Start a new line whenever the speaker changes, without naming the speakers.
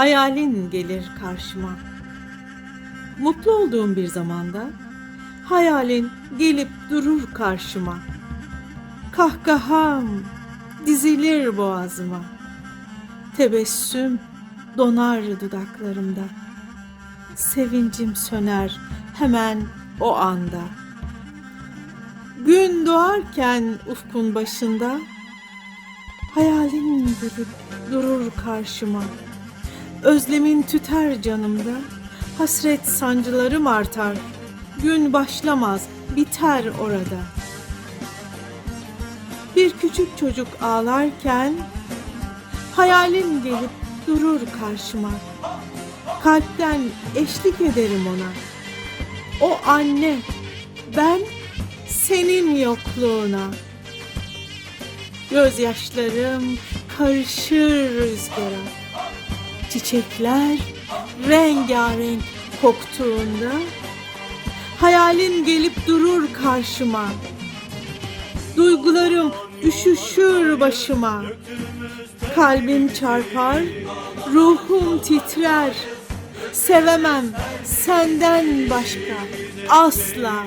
Hayalin gelir karşıma. Mutlu olduğum bir zamanda hayalin gelip durur karşıma. Kahkaham dizilir boğazıma. Tebessüm donar dudaklarımda. Sevincim söner hemen o anda. Gün doğarken ufkun başında hayalin gelip durur karşıma. Özlemin tüter canımda, hasret sancılarım artar. Gün başlamaz, biter orada. Bir küçük çocuk ağlarken hayalin gelip durur karşıma. Kalpten eşlik ederim ona. O anne, ben senin yokluğuna. Gözyaşlarım karışır rüzgara. Çiçekler rengarenk koktuğunda hayalin gelip durur karşıma. Duygularım üşüşür başıma. Kalbim çarpar, ruhum titrer. Sevemem senden başka asla.